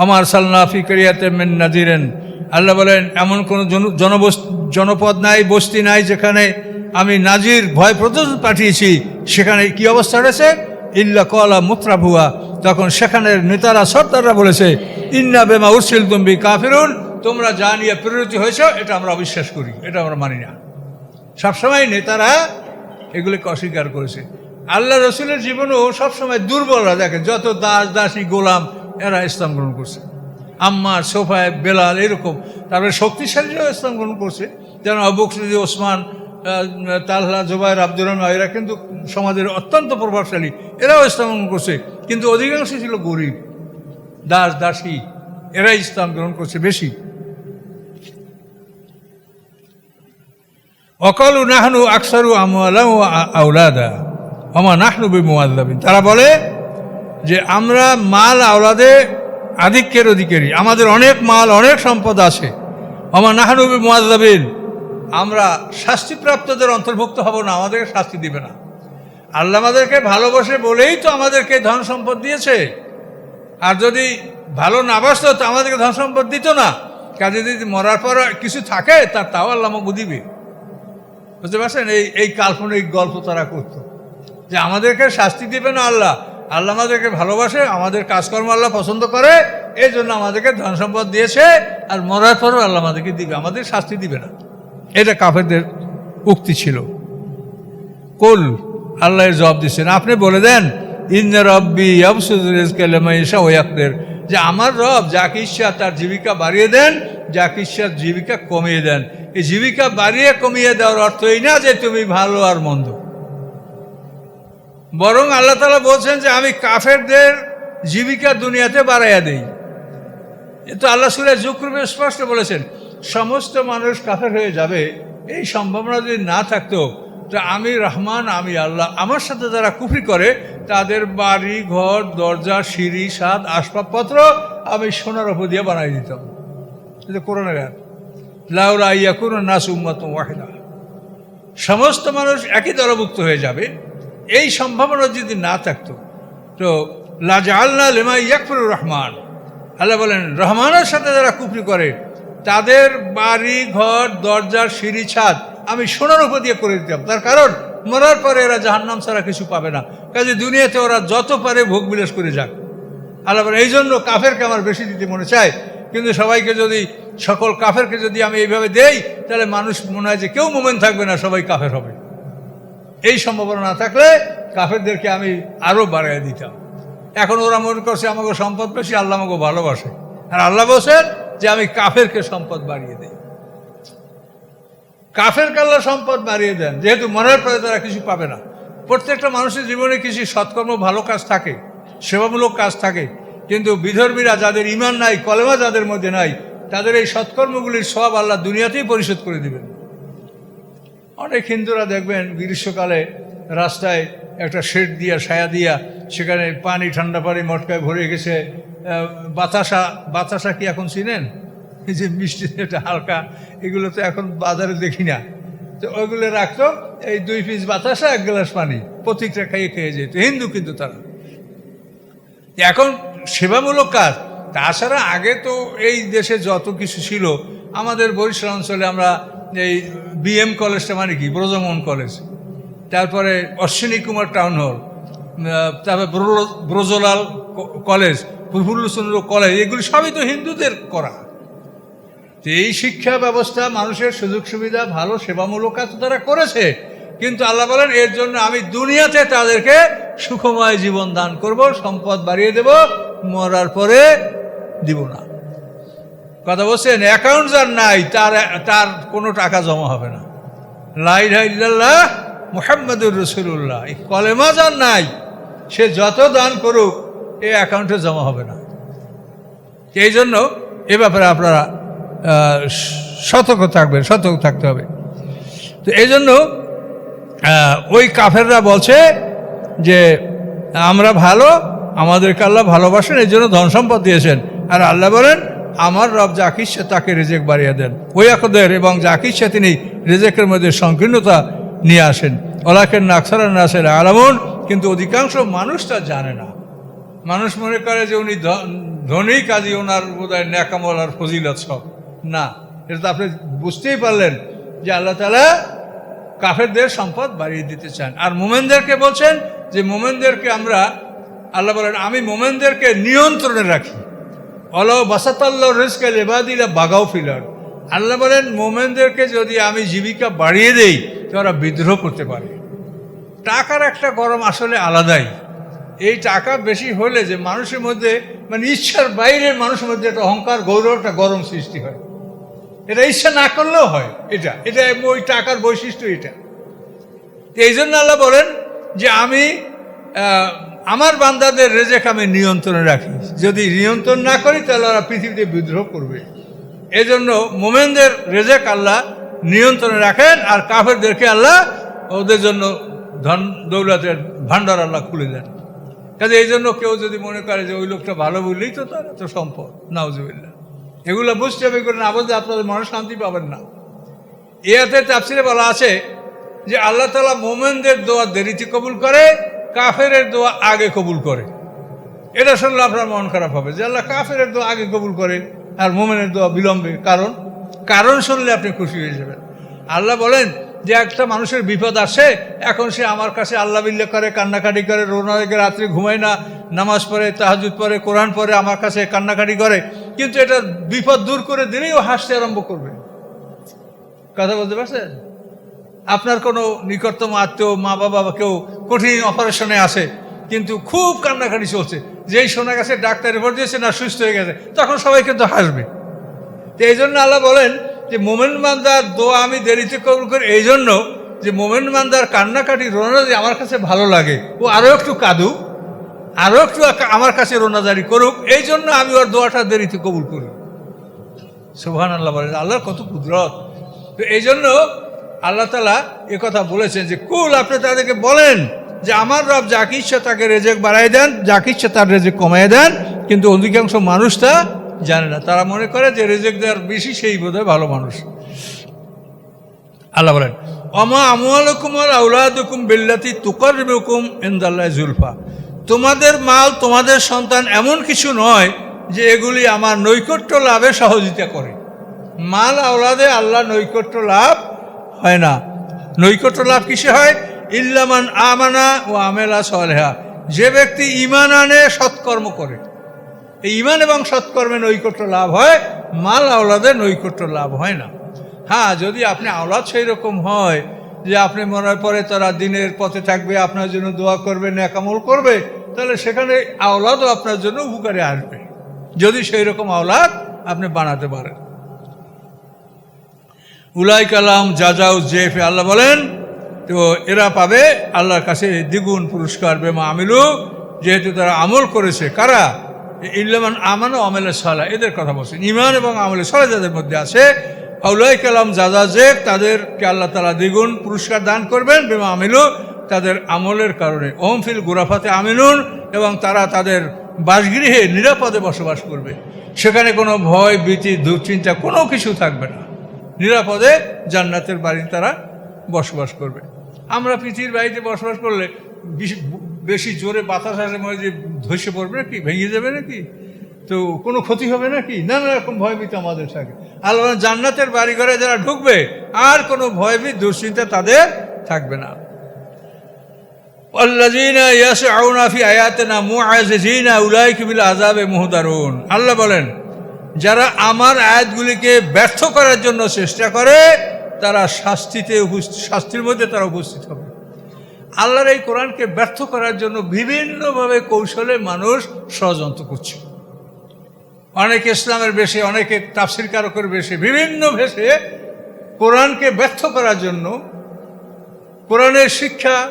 আমার সাল্লাফি করিয়াতে মেন নাজিরেন আল্লাহ বলেন, এমন কোনো জনবস- জনপদ নাই, বস্তি নাই যেখানে আমি নাজির ভয় প্রদর্শন পাঠিয়েছি। সেখানে কি অবস্থা রয়েছে? ইল্লা কলা মুত্রাভুয়া তখন সেখানের নেতারা, সর্দাররা বলেছে, ইন্না বেমা উরসিল তুমি কাফিরুন তোমরা যা নিয়ে প্রেরিত হয়েছ, এটা আমরা অবিশ্বাস করি, এটা আমরা মানি না। সবসময় নেতারা এগুলিকে অস্বীকার করেছে। আল্লাহ রসুলের জীবনেও সবসময় দুর্বলরা দেখে যত দাস দাসী গোলাম এরা ইসলাম গ্রহণ করছে। আম্মার, সোফায়, বেলাল এরকম। তারপরে শক্তিশালীরাও ইসলাম গ্রহণ করছে। যেন আবুকসুদি ওসমান তাল্লা জুবাইর, আব্দুর রহমান, এরা কিন্তু সমাজের অত্যন্ত প্রভাবশালী। এরাও ইসলাম গ্রহণ করছে। কিন্তু অধিকাংশ ছিল গরিব, দাস, দাসী। এরা ইসলাম গ্রহণ করছে বেশি। অকলু নাহনু আকসারু আমলা আউলাদা আমা নাহনু বিমুয়াল্লাবিন তারা বলে যে আমরা মাল আওলাদে আধিক্যের অধিকারী। আমাদের অনেক মাল, অনেক সম্পদ আছে। আমার নাহনু বিমুয়াল্লাবিন আমরা শাস্তিপ্রাপ্তদের অন্তর্ভুক্ত হব না, আমাদেরকে শাস্তি দিবে না। আল্লাহ আমাদেরকে ভালোবাসে বলেই তো আমাদেরকে ধন সম্পদ দিয়েছে। আর যদি ভালো না বাসত, তো আমাদেরকে ধন সম্পদ দিত না। কাজে যদি মরার পর কিছু থাকে তার তাও আল্লাহ আমাকে দিবে। বুঝতে পারছেন? এই এই কাল্পনিক গল্প তারা করত। যে আমাদেরকে শাস্তি দিবে না আল্লাহ। আল্লাহ আমাদেরকে ভালোবাসে, আমাদের কাজকর্ম আল্লাহ পছন্দ করে, এই জন্য আমাদেরকে ধন সম্পদ দিয়েছে, আর মরার পরও আল্লাহ আমাদেরকে দিবে, আমাদের শাস্তি দিবে না। এটা কাফেরদের উক্তি ছিল। কুল আল্লাহর জবাব দিচ্ছেন, আপনি বলে দেন আবসুদ্দিসা ওয়াকদের যে আমার রব যাকে ইচ্ছা তার জীবিকা বাড়িয়ে দেন, যাকে ইচ্ছা জীবিকা কমিয়ে দেন। এই জীবিকা বাড়িয়ে কমিয়ে দেওয়ার অর্থ এই না যে তুমি ভালো আর মন্দ। বরং আল্লাহ তালা বলছেন যে আমি কাফেরদের জীবিকা দুনিয়াতে বাড়াইয়া দেই। এ তো আল্লাহ সুরে জুকরুবে স্পষ্ট বলেছেন, সমস্ত মানুষ কাফের হয়ে যাবে। এই সম্ভাবনা যদি না থাকতো, তো আমি রহমান, আমি আল্লাহ, আমার সাথে যারা কুফরি করে, তাদের বাড়ি, ঘর, দরজা, সিঁড়ি সাদ আসবাবপত্র আমি সোনার উপর দিয়ে বানাই দিতাম। এটা করোনা গান লাউরা ইয়া কোনো নাস উম্মত ওয়াহিদা। সমস্ত মানুষ একই দলভুক্ত হয়ে যাবে। এই সম্ভাবনা যদি না থাকতো, তো লাজা আল্লাহ লেমা ইয়াকফুর রহমান। আল্লাহ বলেন, রহমানের সাথে যারা কুফরি করে, তাদের বাড়ি, ঘর দরজার সিঁড়ি, ছাদ আমি সোনার উপর দিয়ে করে দিতাম। তার কারণ, মরার পরে এরা জাহান্নাম ছাড়া কিছু পাবে না। কাজে দুনিয়াতে ওরা যত পারে ভোগ বিলাস করে যাক। আল্লাহ বলেন এই জন্য কাফেরকে আমার বেশি দিতে মনে চায়। কিন্তু সবাইকে যদি, সকল কাফেরকে যদি আমি এইভাবে দেই, তাহলে মানুষ মনে হয় যে কেউ মোমেন থাকবে না, সবাই কাফের হবে। এই সম্ভাবনা না থাকলে কাফেরদেরকে আমি আরও বাড়াই দিতাম। এখন ওরা মনে করছে আমাকে সম্পদ বেশি, আল্লাহ আমাকে ভালোবাসে। আর আল্লাহ বলছেন যে আমি কাফেরকে সম্পদ বাড়িয়ে দিই। কাফের কাল্লা সম্পদ বাড়িয়ে দেন। যেহেতু মনের পরে তারা কিছু পাবে না। প্রত্যেকটা মানুষের জীবনে কিছু সৎকর্ম, ভালো কাজ থাকে, সেবামূলক কাজ থাকে। কিন্তু বিধর্মীরা যাদের ইমান নাই, কলেমা যাদের মধ্যে নাই, তাদের এই সৎকর্মগুলির সব আল্লাহ দুনিয়াতেই পরিশোধ করে দিবেন। অনেক হিন্দুরা দেখবেন গ্রীষ্মকালে রাস্তায় একটা শেড দিয়া, ছায়া দিয়া, সেখানে পানি, ঠান্ডা পানি মটকায় ভরে গেছে। বাতাসা বাতাসা কি এখন চিনেন? এই যে মিষ্টি যেটা হালকা, এগুলো তো এখন বাজারে দেখি না। তো ওইগুলো রাখতো, এই দুই পিস বাতাসা, এক গ্লাস পানি প্রতীকটা খাইয়ে খেয়ে যেত, হিন্দু কিন্তু তারা। এখন সেবামূলক কাজ, তাছাড়া আগে তো এই দেশে যত কিছু ছিল, আমাদের বরিশাল অঞ্চলে আমরা এই বিএম কলেজটা মানে কি? ব্রজমোহন কলেজ। তারপরে অশ্বিনী কুমার টাউন হল। তারপরে ব্রজ- ব্রজলাল কলেজ, প্রফুল্লচন্দ্র কলেজ, এগুলি সবই তো হিন্দুদের করা। এই শিক্ষা ব্যবস্থা, মানুষের সুযোগ সুবিধা, ভালো সেবামূলক কাজ তারা করেছে। কিন্তু আল্লাহ বলেন, এর জন্য আমি দুনিয়াতে তাদেরকে সুখময় জীবন দান করব, সম্পদ বাড়িয়ে দেব, মরার পরে দিব না। কথা বলছেন অ্যাকাউন্ট যার নাই, তার তার কোনো টাকা জমা হবে না। লাইল্লাহ মোহাম্মদুর রসুল্লাহ এই কলেমা যার নাই, সে যত দান করুক এই অ্যাকাউন্টে জমা হবে না। এই জন্য এ ব্যাপারে আপনারা সতর্ক থাকবেন, সতর্ক থাকতে হবে। তো এই জন্য ওই কাফেররা বলছে যে, আমরা ভালো, আমাদেরকে আল্লাহ ভালোবাসেন এই জন্য ধন সম্পদ দিয়েছেন। আর আল্লাহ বলেন আমার রব ইচ্ছে তাকে রেজেক বাড়িয়ে দেন। ওই আকদের এবং যাকে ইচ্ছে তিনি রেজেকের মধ্যে সংকীর্ণতা নিয়ে আসেন। ওলাকের নাকসারা নাসের আলামন, কিন্তু অধিকাংশ মানুষ তা জানে না। মানুষ মনে করে যে উনি ধনী, কাজী ওনার বোধহয় ন্যাকামল আর ফজিলত সব। না, এটা তো আপনি বুঝতেই পারলেন যে আল্লাহ তালা কাফেরদের সম্পদ বাড়িয়ে দিতে চান। আর মোমেনদেরকে বলছেন যে মোমেনদেরকে আমরা, আল্লাহ বলেন, আমি মোমেনদেরকে নিয়ন্ত্রণে রাখি। বাসাতাল্লাহ রিস্কা লেবাদিলা বাগাও ফিলার। আল্লাহ বলেন, মোমেনদেরকে যদি আমি জীবিকা বাড়িয়ে দেই, তো ওরা বিদ্রোহ করতে পারে। টাকার একটা গরম আসলে আলাদাই। এই টাকা বেশি হলে যে মানুষের মধ্যে মানে ইচ্ছার বাইরে মানুষের মধ্যে একটা অহংকার, গৌরব, একটা গরম সৃষ্টি হয়। এটা ইচ্ছা না করলেও হয়, এটা। এটা ওই টাকার বৈশিষ্ট্য এটা। এই জন্য আল্লাহ বলেন যে আমি আমার বান্দাদের রেজেক আমি নিয়ন্ত্রণে রাখি। যদি নিয়ন্ত্রণ না করি, তাহলে ওরা পৃথিবীতে বিদ্রোহ করবে। এই জন্য মোমেনদের রেজেক আল্লাহ নিয়ন্ত্রণে রাখেন, আর কাফেরদেরকে আল্লাহ ওদের জন্য ধন দৌলতের ভাণ্ডার আল্লাহ খুলে দেন। কাজে এই জন্য কেউ যদি মনে করে যে ওই লোকটা ভালো বললেই তো তার এত সম্পদ নাউজুবিল্লা এগুলো বুঝতে হবে করে না বুঝলে আপনাদের মনে শান্তি পাবেন না। এতে তাফসিরে বলা আছে যে আল্লাহ তালা মোমেনদের দোয়া দেরিতে কবুল করে কাফেরের দোয়া আগে কবুল করে। এটা শুনলে আপনার মন খারাপ হবে যে আল্লাহ কাফের দোয়া আগে কবুল করে আর মোমেনের দোয়া বিলম্বে কারণ। কারণ শুনলে আপনি খুশি হয়ে যাবেন। আল্লাহ বলেন যে একটা মানুষের বিপদ আসে, এখন সে আমার কাছে আল্লাহ বিল্লা করে, কান্নাকাটি করে রোনা রেখে রাত্রে ঘুমায় না, নামাজ পড়ে তাহাজুদ পড়ে, কোরআন পড়ে, আমার কাছে কান্নাকাটি করে। কিন্তু এটা বিপদ দূর করে দিলেই ও হাসতে আরম্ভ করবে। কথা বলতে পারছেন? আপনার কোনো নিকটতম আত্মীয়, মা বাবা কেউ কঠিন অপারেশনে আসে কিন্তু খুব কান্নাকাটি চলছে। যেই শোনা গেছে, ডাক্তার রিপোর্ট দিয়েছে না, সুস্থ হয়ে গেছে, তখন সবাই কিন্তু হাসবে। তো এই জন্য আল্লাহ বলেন যে, মোমেন মান্দার দোয়া আমি দেরিতে কবুল করি, এই জন্য যে, মোমেন মান্দার কান্নাকাটি রোনা যে আমার কাছে ভালো লাগে। ও আরও একটু কাঁদুক আরও একটু আমার কাছে রোনাজারি করুক, এই জন্য আমি ওর দোয়াটা দেরিতে কবুল করি। সুবহান আল্লাহ বলেন, আল্লাহর কত কুদরত। তো এই জন্য আল্লাহ তালা কথা বলেছেন যে, কুল, আপনি তাদেরকে বলেন যে, আমার রব যাকে ইচ্ছা তাকে রেজেক বাড়াই দেন, যাকে ইচ্ছা তার রেজেক কমাই দেন, কিন্তু অধিকাংশ মানুষ তা জানে না। তারা মনে করে যে, রেজেক দেওয়ার বেশি সেই বোধহয় ভালো মানুষ। আল্লাহ বলেন, অমা আমুয়ালকুমর আউলাদুকুম বিল্লাতি তুকর হুকুম ইন্দাল্লাহ জুলফা। তোমাদের মাল, তোমাদের সন্তান এমন কিছু নয় যে, এগুলি আমার নৈকট্য লাভে সহযোগিতা করে। মাল আওলাদে আল্লাহ নৈকট্য লাভ হয় না। নৈকট্য লাভ কিসে হয়? ইল্লামান আমানা ও আমেলা সলেহা। যে ব্যক্তি ইমান আনে, সৎকর্ম করে। এই ইমান এবং সৎকর্মে নৈকট্য লাভ হয়, মাল আওলাদের নৈকট্য লাভ হয় না। হ্যাঁ যদি আপনি আওলাদ সেই রকম হয় যে আপনি মনে পরে তারা দিনের পথে থাকবে, আপনার জন্য দোয়া করবে ন্যাকামল করবে, তাহলে সেখানে আওলাদও আপনার জন্য উপকারে আসবে। যদি সেই রকম আওলাদ আপনি বানাতে পারেন। উলাই কালাম জাজাউ জেফ আল্লাহ বলেন, তো এরা পাবে আল্লাহর কাছে দ্বিগুণ পুরস্কার, বেমা আমিলু, যেহেতু তারা আমল করেছে। কারা? ইল্লামান ও আমেলের সালা, এদের কথা বলছেন ইমান এবং আমলের সালা যাদের মধ্যে আছে আউলাই কালাম জাজা জেফ তাদেরকে আল্লাহ তালা দ্বিগুণ পুরস্কার দান করবেন, বেমা আমিলু, তাদের আমলের কারণে। ওম ফিল গুরাফাতে আমিনুন, এবং তারা তাদের বাসগৃহে নিরাপদে বসবাস করবে। সেখানে কোনো ভয়, ভীতি, দুশ্চিন্তা কোনো কিছু থাকবে না। নিরাপদে জান্নাতের বাড়ি তারা বসবাস করবে। আমরা পৃথিবীর বাড়িতে বসবাস করলে বেশি- জোরে বাতাস আসে মনে যে ধসে পড়বে নাকি, ভেঙে যাবে নাকি? তো কোনো ক্ষতি হবে নাকি? নানা রকম ভয়ভীত আমাদের থাকে। আল্লাহ জান্নাতের বাড়ি ঘরে যারা ঢুকবে, আর কোনো ভয়ভীত, দুশ্চিন্তা তাদের থাকবে না। আল্লাহ বলেন যারা আমার আয়াতগুলিকে ব্যর্থ করার জন্য চেষ্টা করে, তারা শাস্তিতে শাস্তির মধ্যে তারা উপস্থিত হবে। আল্লাহর এই কোরআনকে ব্যর্থ করার জন্য বিভিন্নভাবে কৌশলে মানুষ ষড়যন্ত্র করছে। অনেকে ইসলামের বেশে, অনেকে তাফসির কারকের বেশে, বিভিন্ন ভেষে কোরআনকে ব্যর্থ করার জন্য, কোরআনের শিক্ষা,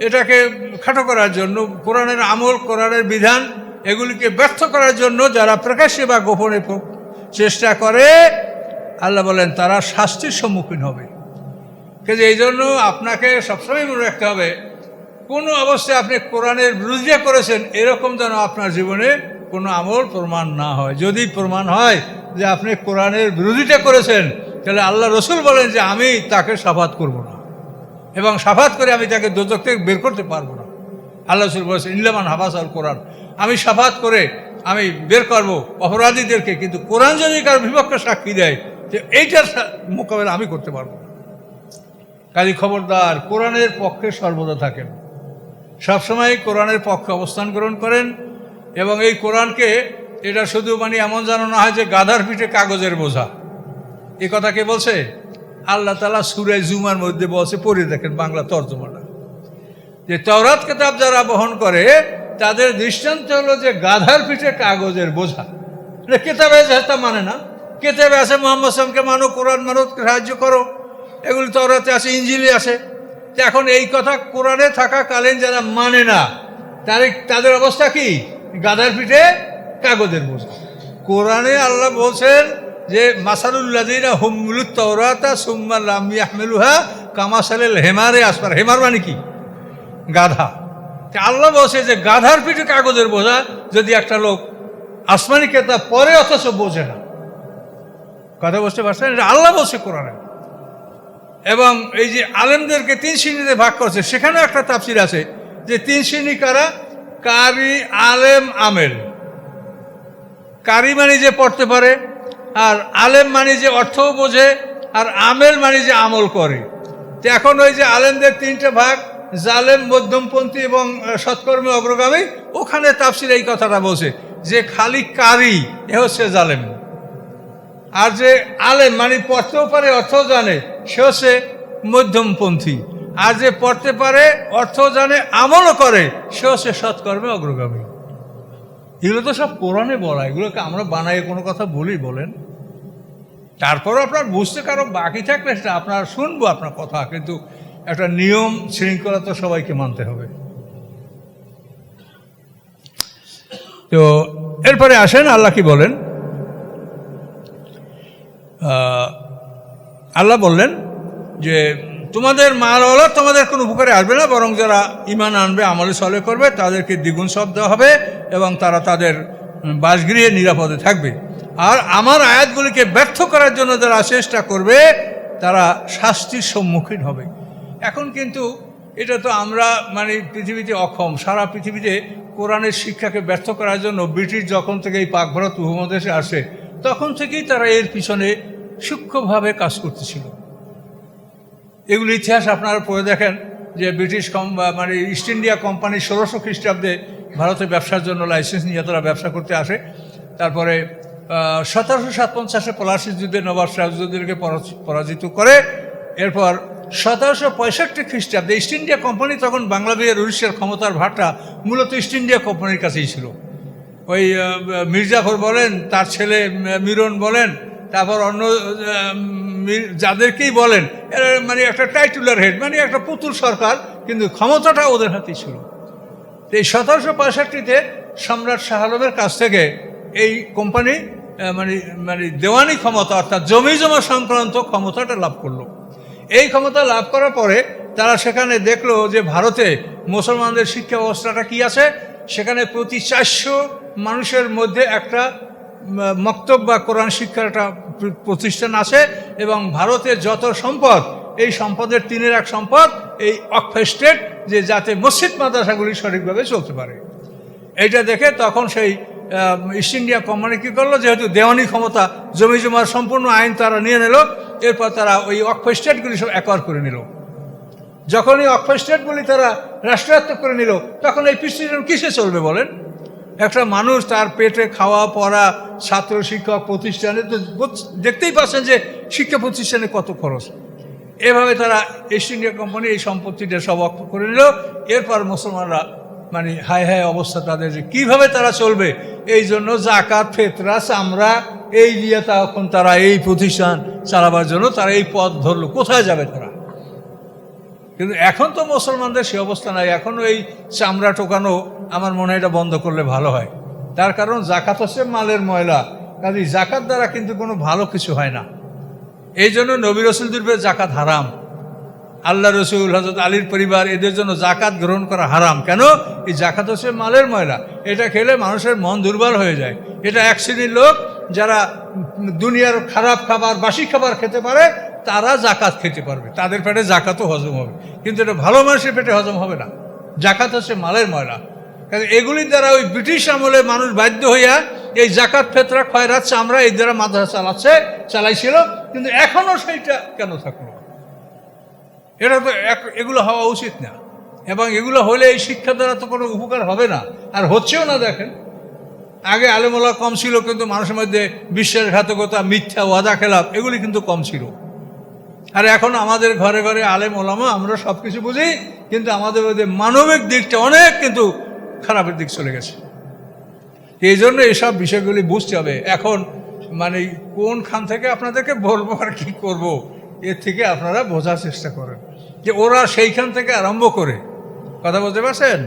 এটাকে খাটো করার জন্য, কোরআনের আমল, কোরআনের বিধান এগুলিকে ব্যর্থ করার জন্য যারা প্রকাশ্যে বা গোপনে চেষ্টা করে, আল্লাহ বলেন, তারা শাস্তির সম্মুখীন হবে। কিন্তু এই জন্য আপনাকে সবসময় মনে রাখতে হবে, কোনো অবস্থায় আপনি কোরআনের বিরোধিতা করেছেন, এরকম যেন আপনার জীবনে কোনো আমল প্রমাণ না হয়। যদি প্রমাণ হয় যে আপনি কোরআনের বিরোধিতা করেছেন, তাহলে আল্লাহ রসুল বলেন যে আমি তাকে সাফাত করব না। এবং সাফাত করে আমি তাকে দোজক থেকে বের করতে পারব না। আল্লাহ রসুল বলেছেন, ইল্লামান হাবাস আল কোরআন আমি সাফাত করে আমি বের করব অপরাধীদেরকে, কিন্তু কোরআন যদি কারও বিপক্ষে সাক্ষী দেয়, যে এইটার মোকাবেলা আমি করতে পারব। কাজী খবরদার, কোরআনের পক্ষে সর্বদা থাকেন। সবসময় কোরআনের পক্ষে অবস্থান গ্রহণ করেন এবং এই কোরআনকে, এটা শুধু মানে এমন যেন না হয় যে গাধার পিঠে কাগজের বোঝা। এ কথা কে বলছে? আল্লাহ তালা সুরে জুমার মধ্যে বলছে, পড়ে দেখেন বাংলা তর্জমাটা। যে তওরাত কেতাব যারা বহন করে তাদের দৃষ্টান্ত হলো যে গাধার পিঠে কাগজের বোঝা। কেতাবে আছে তা মানে না? কেতাবে আছে, মোহাম্মদ সামকে মানো, কোরআন মানো, সাহায্য করো। এগুলি তওরাতে আছে ইঞ্জিলে আছে। তো এখন এই কথা কোরআনে থাকাকালীন যারা মানে না, তার তাদের অবস্থা কি? গাধার পিঠে কাগজের বোঝা। কোরআনে আল্লাহ বলছেন যে মাসালুল্লাদিনা হুমুল তওরাতা সুম্মা লাম ইয়াহমিলুহা কামাসালেল হেমারে আসবার হেমার মানে কি? গাধা। আল্লাহ বলছে যে গাধার পিঠে কাগজের বোঝা, যদি একটা লোক আসমানি কেতা পরে অথচ বোঝে না। কথা বুঝতে পারছেন? এটা আল্লাহ বলছে কোরআনে। এবং এই যে আলেমদেরকে তিন শ্রেণীতে ভাগ করছে, সেখানেও একটা তাফসির আছে যে তিন শ্রেণি কারা? কারি, আলেম, আমেল। কারি মানে যে পড়তে পারে, আর আলেম মানে যে অর্থও বোঝে, আর আমেল মানে যে আমল করে। তো এখন ওই যে আলেমদের তিনটে ভাগ জালেম, মধ্যমপন্থী এবং সৎকর্মী, অগ্রগামী, ওখানে তাফসির এই কথাটা বলছে যে খালি কারি, এ হচ্ছে জালেম। আর যে আলেম মানে পড়তেও পারে অর্থ জানে, সে হচ্ছে মধ্যমপন্থী। আর যে পড়তে পারে অর্থ জানে, আমলও করে, সে হচ্ছে সৎকর্মে, অগ্রগামী। এগুলো তো সব কোরআনে বলা, এগুলোকে আমরা বানাই কোনো কথা বলি, বলেন। তারপরও আপনার বুঝতে কারও বাকি থাকলে সেটা আপনার শুনব, আপনার কথা, কিন্তু একটা নিয়ম শৃঙ্খলা তো সবাইকে মানতে হবে। তো এরপরে আসেন, আল্লাহ কি বলেন? আল্লাহ বললেন যে, তোমাদের মাল হলো, তোমাদের কোনো উপকারে আসবে না, বরং যারা ইমান আনবে, আমলে সলে করবে, তাদেরকে দ্বিগুণ সব দেওয়া হবে এবং তারা তাদের বাসগৃহে নিরাপদে থাকবে। আর আমার আয়াতগুলিকে ব্যর্থ করার জন্য যারা চেষ্টা করবে, তারা শাস্তির সম্মুখীন হবে। এখন কিন্তু এটা তো আমরা মানে পৃথিবীতে অক্ষম সারা পৃথিবীতে কোরআনের শিক্ষাকে ব্যর্থ করার জন্য ব্রিটিশ যখন থেকে এই পাক ভারত উপমহাদেশে আসে, তখন থেকেই তারা এর পিছনে সূক্ষ্মভাবে কাজ করতেছিল। এগুলো ইতিহাস আপনারা পড়ে দেখেন যে ব্রিটিশ কম মানে ইস্ট ইন্ডিয়া কোম্পানি ষোলোশো খ্রিস্টাব্দে ভারতে ব্যবসার জন্য লাইসেন্স নিয়ে তারা ব্যবসা করতে আসে। তারপরে সতেরোশো সাত পঞ্চাশে পলাশি যুদ্ধে নবাব সিরাজউদ্দৌলাকে পরাজ- পরাজিত করে। এরপর সতেরোশো পঁয়ষট্টি খ্রিস্টাব্দে ইস্ট ইন্ডিয়া কোম্পানি তখন বাংলাদেশের উড়িষ্যার ক্ষমতার ভারটা মূলত ইস্ট ইন্ডিয়া কোম্পানির কাছেই ছিল। ওই মির্জাফর বলেন, তার ছেলে মিরন বলেন, তারপর অন্য যাদেরকেই বলেন মানে একটা টাইটুলার হেড মানে একটা পুতুল সরকার, কিন্তু ক্ষমতাটা ওদের হাতেই ছিল। এই সতেরোশো পঁয়ষট্টিতে সম্রাট শাহ আলমের কাছ থেকে এই কোম্পানি মানে মানে দেওয়ানি ক্ষমতা, অর্থাৎ জমি জমা সংক্রান্ত ক্ষমতাটা লাভ করল। এই ক্ষমতা লাভ করার পরে তারা সেখানে দেখল যে ভারতে মুসলমানদের শিক্ষা ব্যবস্থাটা কি আছে? সেখানে প্রতি চারশো মানুষের মধ্যে একটা মক্তব বা কোরআন শিক্ষার একটা প্রতিষ্ঠান আছে এবং ভারতের যত সম্পদ, এই সম্পদের তিনের এক সম্পদ, এই অকফেস্টেড যে যাতে মসজিদ মাদ্রাসাগুলি সঠিকভাবে চলতে পারে। এইটা দেখে তখন সেই ইস্ট ইন্ডিয়া কোম্পানি কী করল? যেহেতু দেওয়ানি ক্ষমতা জমি জমার সম্পূর্ণ আইন তারা নিয়ে নিল এরপর তারা ওই অক্ষ স্টেটগুলি সব অ্যাকোয়ার করে নিল। যখন এই অক্ষ স্টেটগুলি তারা রাষ্ট্রায়ত্ত করে নিল, তখন এই প্রেসিডেন্ট কিসে চলবে বলেন? একটা মানুষ তার পেটে খাওয়া, পড়া, ছাত্র, শিক্ষক, প্রতিষ্ঠানে তো দেখতেই পাচ্ছেন যে শিক্ষা প্রতিষ্ঠানে কত খরচ। এভাবে তারা ইস্ট ইন্ডিয়া কোম্পানি এই সম্পত্তিটা সব অক্ষ করে নিল। এরপর মুসলমানরা মানে হায় হায় অবস্থা তাদের যে কীভাবে তারা চলবে, এই জন্য জাকাত, ফেতরা, চামড়া এই নিয়ে তখন তারা এই প্রতিষ্ঠান চালাবার জন্য তারা এই পথ ধরলো। কোথায় যাবে তারা? কিন্তু এখন তো মুসলমানদের সে অবস্থা নাই। এখনও এই চামড়া টোকানো আমার মনে হয় এটা বন্ধ করলে ভালো হয়। তার কারণ জাকাত হচ্ছে মালের ময়লা। কাজে জাকাত দ্বারা কিন্তু কোনো ভালো কিছু হয় না। এই জন্য নবী রসুল দুর্বে জাকাত হারাম। আল্লাহ রসুল হজরত আলীর পরিবার এদের জন্য জাকাত গ্রহণ করা হারাম। কেন? এই জাকাত হচ্ছে মালের ময়লা। এটা খেলে মানুষের মন দুর্বল হয়ে যায়। এটা এক শ্রেণির লোক, যারা দুনিয়ার খারাপ খাবার, বাসি খাবার খেতে পারে, তারা জাকাত খেতে পারবে। তাদের পেটে জাকাতও হজম হবে। কিন্তু এটা ভালো মানুষের পেটে হজম হবে না। জাকাত হচ্ছে মালের ময়লা। কারণ এগুলির দ্বারা ওই ব্রিটিশ আমলে মানুষ বাধ্য হইয়া এই জাকাত ফেতরা, খয়রাত, চামড়া এই দ্বারা মাদ্রাসা চালাচ্ছে, চালাইছিল। কিন্তু এখনও সেইটা কেন থাকল? এটা তো এগুলো হওয়া উচিত না। এবং এগুলো হলে এই শিক্ষা দ্বারা তো কোনো উপকার হবে না। আর হচ্ছেও না দেখেন। আগে আলেমোলা কম ছিল, কিন্তু মানুষের মধ্যে বিশ্বাসঘাতকতা, মিথ্যা, ওয়াদা, খেলাপ, এগুলি কিন্তু কম ছিল। আর এখন আমাদের ঘরে ঘরে আলেম, ওলামা, আমরা সব কিছু বুঝি, কিন্তু আমাদের মধ্যে মানবিক দিকটা অনেক কিন্তু খারাপের দিক চলে গেছে। এই জন্য এইসব বিষয়গুলি বুঝতে হবে। এখন মানে কোনখান থেকে আপনাদেরকে বলব আর কি করব, এর থেকে আপনারা বোঝার চেষ্টা করেন। যে ওরা সেইখান থেকে আরম্ভ করে। কথা বলতে পারছেন?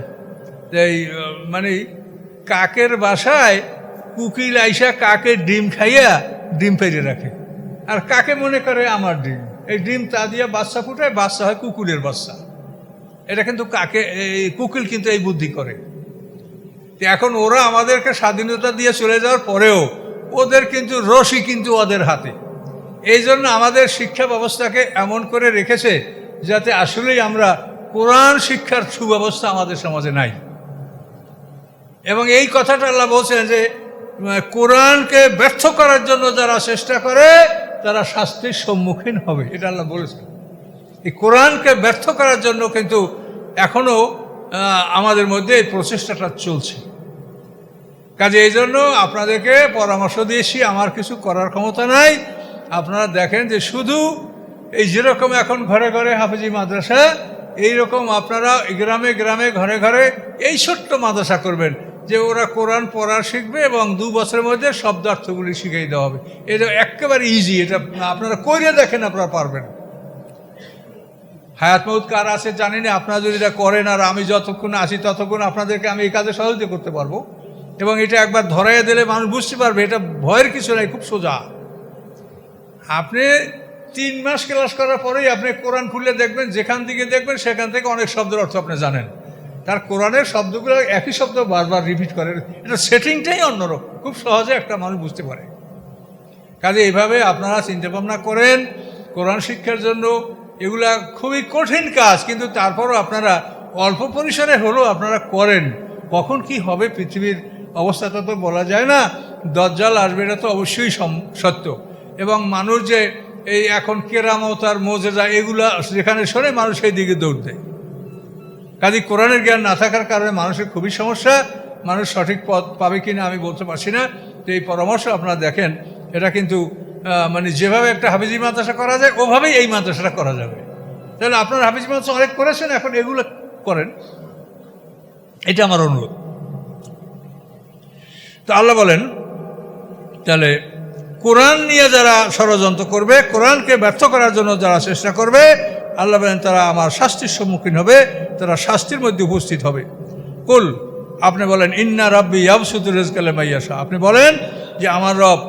যে এই মানে কাকের বাসায় কুকিল আইসা কাকের ডিম খাইয়া ডিম পেরে রাখে। আর কাকে মনে করে আমার ডিম? এই ডিম তা দিয়ে বাচ্চা ফুটায়, বাচ্চা হয় কুকুরের বাচ্চা। এটা কিন্তু কাকে, এই কুকিল কিন্তু এই বুদ্ধি করে। এখন ওরা আমাদেরকে স্বাধীনতা দিয়ে চলে যাওয়ার পরেও ওদের কিন্তু রশি কিন্তু ওদের হাতে। এই জন্য আমাদের শিক্ষা ব্যবস্থাকে এমন করে রেখেছে যাতে আসলেই আমরা কোরআন শিক্ষার সুব্যবস্থা আমাদের সমাজে নাই। এবং এই কথাটা আল্লাহ বলছেন যে কোরআনকে ব্যর্থ করার জন্য যারা চেষ্টা করে, তারা শাস্তির সম্মুখীন হবে, এটা আল্লাহ বলেছেন। এই কোরআনকে ব্যর্থ করার জন্য কিন্তু এখনও আমাদের মধ্যে এই প্রচেষ্টাটা চলছে। কাজে এই জন্য আপনাদেরকে পরামর্শ দিয়েছি, আমার কিছু করার ক্ষমতা নাই। আপনারা দেখেন যে শুধু এই যেরকম এখন ঘরে ঘরে হাফিজি মাদ্রাসা এই রকম আপনারা গ্রামে গ্রামে ঘরে ঘরে এই ছোট্ট মাদ্রাসা করবেন যে ওরা কোরআন পড়া শিখবে এবং দু বছরের মধ্যে শব্দার্থগুলি শিখিয়ে দেওয়া হবে। এটা একেবারে ইজি এটা আপনারা করে দেখেন, আপনারা পারবেন। হায়াত মৌত কার আছে জানি না, আপনারা যদি এটা করেন আর আমি যতক্ষণ আসি ততক্ষণ আপনাদেরকে আমি এই কাজে সহযোগিতা করতে পারব। এবং এটা একবার ধরাইয়া দিলে মানুষ বুঝতে পারবে, এটা ভয়ের কিছু নাই, খুব সোজা। আপনি তিন মাস ক্লাস করার পরেই আপনি কোরআন খুললে দেখবেন, যেখান থেকে দেখবেন, সেখান থেকে অনেক শব্দের অর্থ আপনি জানেন। তার কোরআনের শব্দগুলো একই শব্দ বারবার রিপিট করে। এটা সেটিংটাই অন্যরকম। খুব সহজে একটা মানুষ বুঝতে পারে। কাজে এইভাবে আপনারা চিন্তা ভাবনা করেন, কোরআন শিক্ষার জন্য। এগুলা খুবই কঠিন কাজ, কিন্তু তারপরও আপনারা অল্প পরিসরে হলেও আপনারা করেন। কখন কি হবে পৃথিবীর অবস্থাটা তো বলা যায় না। দজ্জাল আসবে এটা তো অবশ্যই সত্য। এবং মানুষ যে এই এখন কেরামত আর মোজেজা এগুলা যেখানে শোনে মানুষ সেই দিকে দৌড় দেয়। কাজে কোরআনের জ্ঞান না থাকার কারণে মানুষের খুবই সমস্যা। মানুষ সঠিক পথ পাবে কিনা আমি বলতে পারছি না। তো এই পরামর্শ আপনারা দেখেন, এটা কিন্তু মানে যেভাবে একটা হাফিজি মাদ্রাসা করা যায়, ওভাবেই এই মাদ্রাসাটা করা যাবে। তাহলে আপনারা হাফিজি মাদ্রাসা অনেক করেছেন, এখন এগুলো করেন। এটা আমার অনুরোধ। তো আল্লাহ বলেন, তাহলে কোরআন নিয়ে যারা ষড়যন্ত্র করবে, কোরআনকে ব্যর্থ করার জন্য যারা চেষ্টা করবে, আল্লাহ বলেন তারা আমার শাস্তির সম্মুখীন হবে, তারা শাস্তির মধ্যে উপস্থিত হবে। কুল, আপনি বলেন, ইন্না রব্বি ইয়াবসুদুর রেজকালে মাইয়াশা আপনি বলেন যে, আমার রব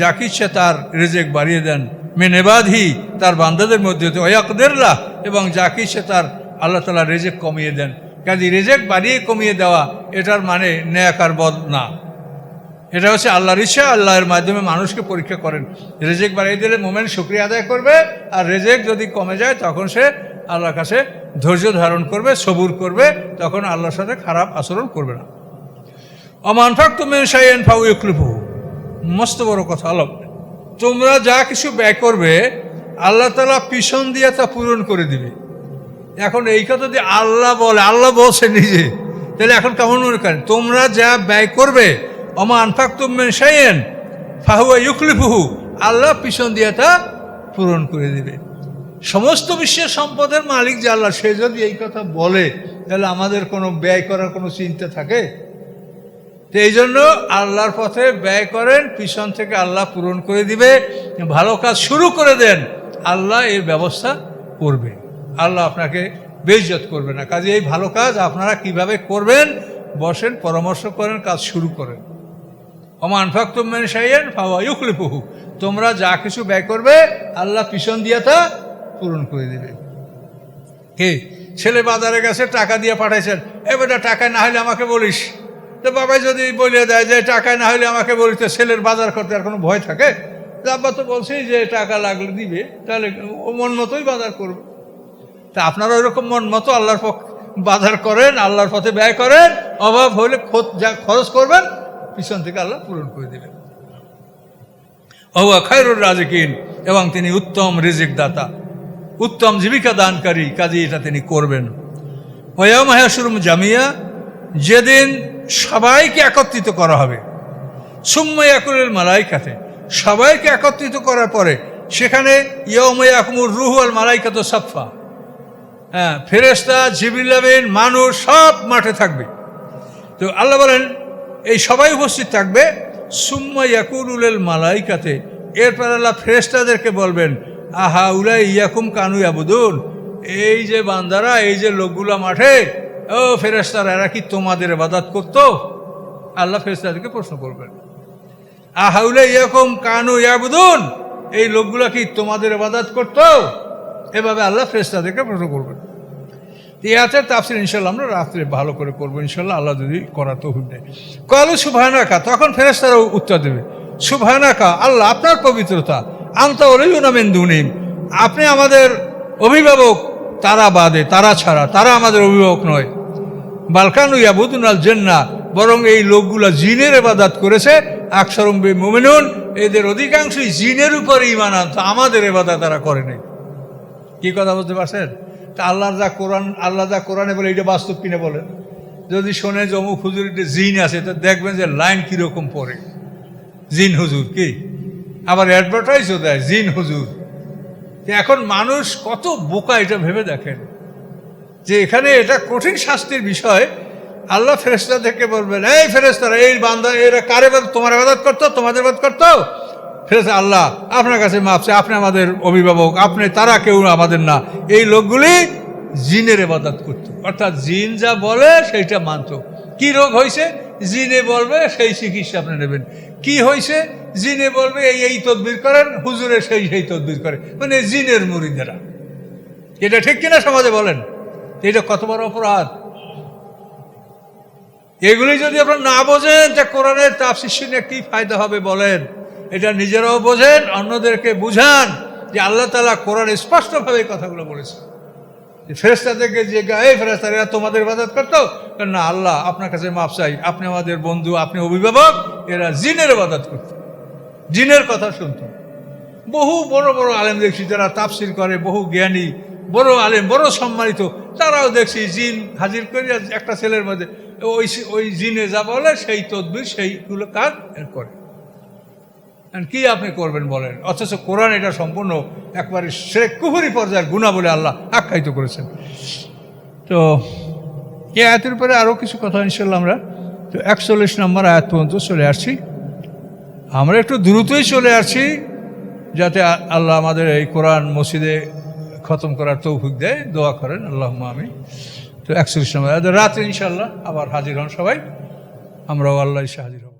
যাকে ইচ্ছে তার রেজেক বাড়িয়ে দেন। মেনেবাধি তার বান্দাদের মধ্যে ওয়াকদেরলা এবং যাকে ইচ্ছে তার আল্লাহ তালা রেজেক কমিয়ে দেন। কাজে রেজেক বাড়িয়ে কমিয়ে দেওয়া, এটার মানে ন্যায়াকার বদ না। এটা হচ্ছে আল্লাহর ইচ্ছা, আল্লাহর মাধ্যমে মানুষকে পরীক্ষা করেন। রেজেক বাড়িয়ে দিলে মোমেন্ট শুক্রিয়া আদায় করবে, আর রেজেক যদি কমে যায়, তখন সে আল্লাহর কাছে ধৈর্য ধারণ করবে, সবুর করবে, তখন আল্লাহর সাথে খারাপ আচরণ করবে না। অমানফাক তুমি সাইন ফাউ ইকলিফু মস্ত বড় কথা আলো তোমরা যা কিছু ব্যয় করবে, আল্লাহ তালা পিছন দিয়ে তা পূরণ করে দিবে। এখন এই কথা যদি আল্লাহ বলে, আল্লাহ বলছে নিজে, তাহলে এখন কেমন মনে করেন? তোমরা যা ব্যয় করবে অমা আনফাক তুমেন সাইয়েন ফাহুয়া ইউকলিফুহু আল্লাহ পিছন দিয়ে তা পূরণ করে দিবে। সমস্ত বিশ্বের সম্পদের মালিক যে আল্লাহ, সে যদি এই কথা বলে, তাহলে আমাদের কোনো ব্যয় করার কোনো চিন্তা থাকে? তো এই জন্য আল্লাহর পথে ব্যয় করেন, পিছন থেকে আল্লাহ পূরণ করে দিবে, ভালো কাজ শুরু করে দেন, আল্লাহ এর ব্যবস্থা করবে। আল্লাহ আপনাকে বেইজ্জত করবে না। কাজে এই ভালো কাজ আপনারা কীভাবে করবেন, বসেন, পরামর্শ করেন, কাজ শুরু করেন। অমান ফাক্তুমেন সাইয়েন ফাওয়া ইউকলিপুহু তোমরা যা কিছু ব্যয় করবে, আল্লাহ পিছন দিয়ে তা পূরণ করে দেবে। কে? ছেলে বাজারে গেছে, টাকা দিয়ে পাঠাইছেন। এবারটা টাকা না হলে আমাকে বলিস। তো বাবাই যদি বলে দেয় যে, টাকায় না হলে আমাকে বলিস, তো ছেলের বাজার করতে আর কোনো ভয় থাকে? আব্বা তো বলছেই যে, টাকা লাগলে দিবে, তাহলে ও মন মতোই বাজার করবে। তা আপনারা ওইরকম মন মতো আল্লাহর পক্ষ বাজার করেন, আল্লাহর পথে ব্যয় করেন, অভাব হলে যা খরচ করবেন পিছন থেকে আল্লাহ পূরণ করে দিবেন অহুয়া খায়রুর রাজকিন, এবং তিনি উত্তম রিজিক দাতা উত্তম জীবিকা দানকারী কাজে এটা তিনি করবেন। ওয়াম হায়াসুরুম জামিয়া, যেদিন সবাইকে একত্রিত করা হবে সুম্ময়াকুলের মালাইকাতে, সবাইকে একত্রিত করার পরে সেখানে ইয়ময়াকুমুর রুহু আল মালাইকাত সাফা হ্যাঁ ফেরেস্তা জিবিলাবিন মানুষ সব মাঠে থাকবে। তো আল্লাহ বলেন এই সবাই উপস্থিত থাকবে। সুম্মা ইয়াকুরুলেল মালাইকাতে। এরপর আল্লাহ ফেরেস্তাদেরকে বলবেন, আহা উলাই ইয়াকুম কানু আবুদুন এই যে বান্দারা, এই যে লোকগুলা মাঠে, ও ফেরেস্তারা এরা কি তোমাদের বাদাত করতো? আল্লাহ ফেরেস্তাদেরকে প্রশ্ন করবেন, আহা আহাউলে ইয়াকুম কানু ইয়াবুদুন? এই লোকগুলা কি তোমাদের বাদাত করতো? এভাবে আল্লাহ ফেরেস্তাদেরকে প্রশ্ন করবেন। ইয়াতে তাফসির ইনশাল্লাহ আমরা রাত্রে ভালো করে করব ইনশাল্লাহ আল্লাহ যদি করা তো দেয়। কলু সুভায়নাকা তখন ফেরেস্তারা উত্তর দেবে সুভায়নাকা আল্লাহ আপনার পবিত্রতা, আন্তা ওলিউনামেন দুনিম, আপনি আমাদের অভিভাবক, তারা বাদে, তারা ছাড়া, তারা আমাদের অভিভাবক নয়। বালকানু ইয়াবুদুন আল জেন্না, বরং এই লোকগুলা জিনের এবাদাত করেছে, আকসরম বে মোমেনুন, এদের অধিকাংশই জিনের উপর ইমান আনতো, আমাদের এবাদা তারা করে নাই। কি কথা বলতে পারছেন? তা আল্লাহর যা কোরআন, আল্লাহ যা কোরআনে বলে এটা বাস্তব কিনে বলেন যদি শোনে যে অমুক হুজুর জিন আছে, তো দেখবেন যে লাইন কীরকম পড়ে। জিন হুজুর কি? আবার অ্যাডভার্টাইজও দেয়, জিন হুজুর। এখন মানুষ কত বোকা এটা ভেবে দেখেন। যে এখানে এটা কঠিন শাস্তির বিষয়। আল্লাহ ফেরেস্তা থেকে বলবেন, এই ফেরেস্তারা এই বান্দা, এরা কারে তোমার আবাদত করতো? তোমাদের বাদ করতো? ফেরেস্তা আল্লাহ আপনার কাছে মাপছে আপনি আমাদের অভিভাবক, আপনি, তারা কেউ আমাদের না। এই লোকগুলি জিনের এবাদত করতো। অর্থাৎ জিন যা বলে, সেইটা মানত। কি রোগ হয়েছে? জিনে বলবে, সেই চিকিৎসা আপনি নেবেন। কি হয়েছে? জিনে বলবে, এই এই তদবির করেন, হুজুরে সেই সেই তদবির করে। মানে জিনের মুরিদেরা। এটা ঠিক কিনা সমাজে বলেন? এটা কত বড় অপরাধ। এগুলি যদি আপনার না বোঝেন, যে কোরআনের তাফসির শুনে কি ফায়দা হবে বলেন? এটা নিজেরাও বোঝেন, অন্যদেরকে বুঝান যে আল্লাহ তালা কোরআন স্পষ্টভাবে এই কথাগুলো বলেছে ফেরেস্তাদেরকে যে এই ফেরেস্তারা তোমাদের ইবাদত করতো? না, আল্লাহ আপনার কাছে মাপ চাই, আপনি আমাদের বন্ধু, আপনি অভিভাবক, এরা জিনের ইবাদত করত। জিনের কথা শুনত। বহু বড় বড় আলেম দেখছি, যারা তাফসির করে, বহু জ্ঞানী, বড় আলেম, বড় সম্মানিত, তারাও দেখছি জিন হাজির করে একটা ছেলের মধ্যে, ওই ওই জিনে যা বলে, সেই তদবির, সেইগুলো কাজ এর করে। কি আপনি করবেন বলেন? অথচ কোরআন এটা সম্পূর্ণ একবারে শেখ কুহুরি পর্যায়ের গুণা বলে আল্লাহ আখ্যায়িত করেছেন। তো এ আয়াতের উপরে আরও কিছু কথা ইনশাল্লাহ আমরা তো একচল্লিশ নম্বর আয়াত পর্যন্ত চলে আসছি। আমরা একটু দ্রুতই চলে আসছি, যাতে আল্লাহ আমাদের এই কোরআন মসজিদে খতম করার তৌফিক দেয়। দোয়া করেন আল্লাহ আমি তো একচল্লিশ নম্বর। রাত্রে ইনশাল্লাহ আবার হাজির হন সবাই। আমরাও আল্লাহ হাজির হব।